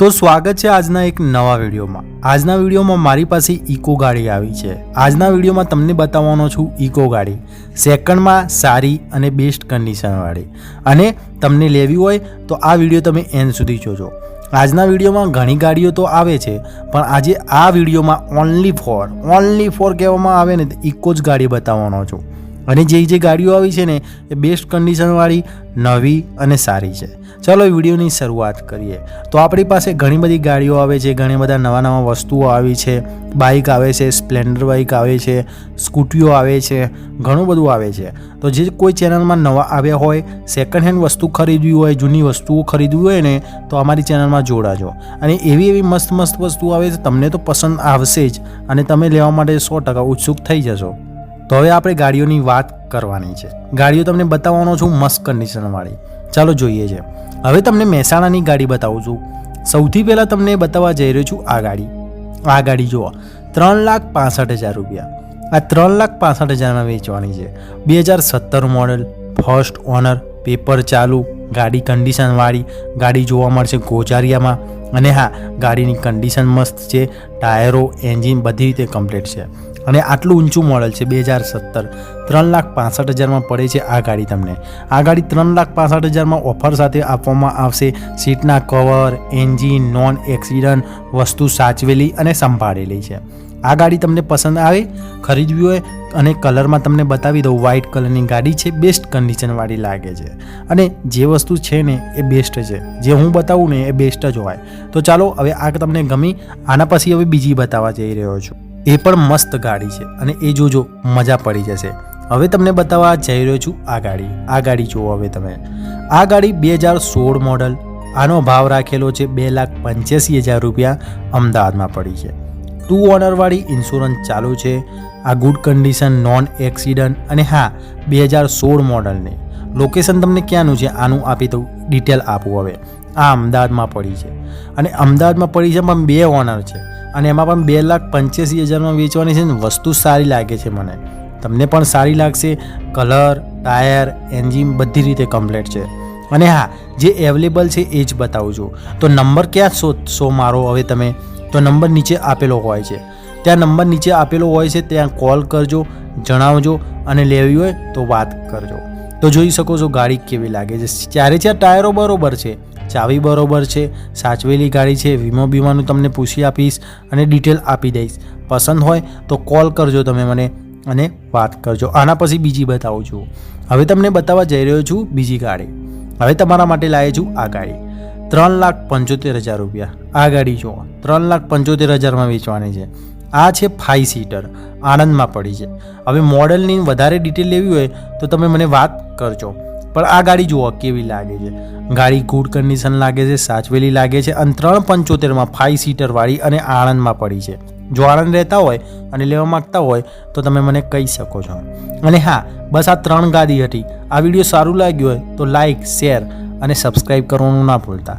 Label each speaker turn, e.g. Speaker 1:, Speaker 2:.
Speaker 1: તો સ્વાગત છે આજના એક નવા વિડીયોમાં. આજના વિડીયોમાં મારી પાસે ઇકો ગાડી આવી છે. આજના વિડીયોમાં તમને બતાવવાનો છું ઇકો ગાડી. સેકન્ડમાં સારી અને બેસ્ટ કન્ડિશનવાળી. અને તમને લેવી હોય તો આ વીડિયો તમે એન્ડ સુધી જોજો. આજના વિડીયોમાં ઘણી ગાડીઓ તો આવે છે, પણ આજે આ વિડીયોમાં ઓનલી ફોર ઓનલી ફોર કહેવામાં આવે ને તો ઇકો જ ગાડી બતાવવાનો છું. અને જે જે ગાડીઓ આવી છે ને, એ બેસ્ટ કન્ડિશનવાળી નવી અને સારી છે. ચાલો વિડીયોની શરૂઆત કરીએ. તો આપણી પાસે ઘણી બધી ગાડીઓ આવે છે, ઘણી બધા નવા નવા વસ્તુઓ આવી છે. બાઇક આવે છે સ્પ્લેન્ડર બાઇક આવે છે સ્કૂટીઓ આવે છે, ઘણું બધું આવે છે. તો જે કોઈ ચેનલમાં નવા આવ્યા હોય સેકન્ડ હેન્ડ વસ્તુ ખરીદવી હોય, જૂની વસ્તુઓ ખરીદવી હોય ને, તો અમારી ચેનલમાં જોડાજો. અને એવી એવી મસ્ત મસ્ત વસ્તુઓ આવે છે, તમને તો પસંદ આવશે જ. અને તમે લેવા માટે સો ટકા ઉત્સુક થઈ જશો. તો હવે આપણે ગાડીઓની વાત કરવાની છે. ગાડીઓ તમને બતાવવાનો છું મસ્ત કન્ડિશનવાળી ચાલો જોઈએ છે. હવે તમને મહેસાણાની ગાડી બતાવું છું. સૌથી પહેલાં તમને બતાવવા જઈ રહ્યો છું આ ગાડી. આ ગાડી જુઓ. ત્રણ લાખ પાસઠ હજાર રૂપિયા. આ ત્રણ લાખ પાસઠ હજારમાં વેચવાની છે. બે હજાર સત્તર મોડલ ફર્સ્ટ ઓનર પેપર ચાલુ, ગાડી કન્ડિશનવાળી ગાડી જોવા મળશે ગોજારિયામાં. અને હા, ગાડીની કન્ડિશન મસ્ત છે. ટાયરો એન્જિન બધી રીતે કમ્પ્લીટ છે. અને આટલું ઊંચું મોડલ છે બે હજાર સત્તર. ત્રણ લાખ પાસઠ હજારમાં પડે છે આ ગાડી તમને. આ ગાડી ત્રણ લાખ પાસઠ હજારમાં ઓફર સાથે આપવામાં આવશે. સીટના કવર, એન્જિન, નોન એક્સિડન્ટ, વસ્તુ સાચવેલી અને સંભાળેલી છે. આ ગાડી તમને પસંદ આવે, ખરીદવી હોય અને કલરમાં તમને બતાવી દઉં વ્હાઇટ કલરની ગાડી છે બેસ્ટ કન્ડિશનવાળી લાગે છે. અને જે વસ્તુ છે ને, એ બેસ્ટ છે. જે હું બતાવું ને, એ બેસ્ટ જ હોય. તો ચાલો, હવે આ તમને ગમી. આના પછી હવે બીજી બતાવવા જઈ રહ્યો છું. એ પણ મસ્ત ગાડી છે અને એ જોજો, મજા પડી જશે. હવે તમને બતાવવા જઈ રહ્યો છું આ ગાડી. આ ગાડી જુઓ હવે તમે. આ ગાડી બે હજાર સોળ મોડલ. આનો ભાવ રાખેલો છે બે લાખ પંચ્યાસી હજાર રૂપિયા અમદાવાદમાં પડી છે. ટુ ઓનરવાળી ઇન્સ્યોરન્સ ચાલુ છે. આ ગુડ કન્ડિશન, નોન એક્સિડન્ટ અને હા, બે હજાર સોળ મોડલની. લોકેશન તમને ક્યાંનું છે આનું આપી દઉં, ડિટેલ આપું હવે. આ અમદાવાદમાં પડી છે. અને અમદાવાદમાં પડી છે પણ બે ઓનર છે. અને એમાં પણ બે લાખ પંચ્યાસી હજારમાં વેચવાની છે ને વસ્તુ સારી લાગે છે મને. તમને પણ સારી લાગશે. કલર, ટાયર, એન્જિન બધી રીતે કમ્પ્લેટ છે. અને હા, જે એવેલેબલ છે એ જ બતાવું છું. તો નંબર ક્યાં શોધશો મારો હવે તમે? તો નંબર નીચે આપેલો હોય છે. ત્યાં નંબર નીચે આપેલો હોય છે, ત્યાં કોલ કરજો, જણાવજો અને લેવી હોય તો વાત કરજો. તો જોઈ શકો છો ગાડી કેવી લાગે છે. ચારે ચાર ટાયરો બરાબર છે ચાવી બરોબર છે, સાચવેલી ગાડી છે, વીમો બીમાનું તમને પૂછી આપીશ અને ડિટેલ આપી દઈશ. પસંદ હોય તો કોલ કરજો તમે મને અને વાત કરજો. આના પછી બીજી બતાવું છું. હવે તમને બતાવવા જઈ રહ્યો છું બીજી ગાડી. હવે તમારા માટે લાવે છું આ ગાડી. ત્રણ લાખ પંચોતેર હજાર રૂપિયા. આ ગાડી જુઓ. ત્રણ લાખ પંચોતેર હજારમાં વેચવાની છે. આ છે ફાઇવ સીટર આણંદમાં પડી છે. હવે મોડલની વધારે ડિટેલ લેવી હોય તો તમે મને વાત કરજો. પણ આ ગાડી જુઓ કેવી લાગે છે. ગાડી ગુડ કન્ડિશન લાગે છે, સાચવેલી લાગે છે અને ત્રણ પંચોતેરમાં ફાઇવ સીટરવાળી અને આણંદમાં પડી છે. જો આણંદ રહેતા હોય અને લેવા માગતા હોય તો તમે મને કહી શકો છો. અને હા, બસ આ ત્રણ ગાડી હતી. આ વીડિયો સારું લાગ્યું હોય તો લાઇક શેર અને સબસ્ક્રાઈબ કરવાનું ના ભૂલતા.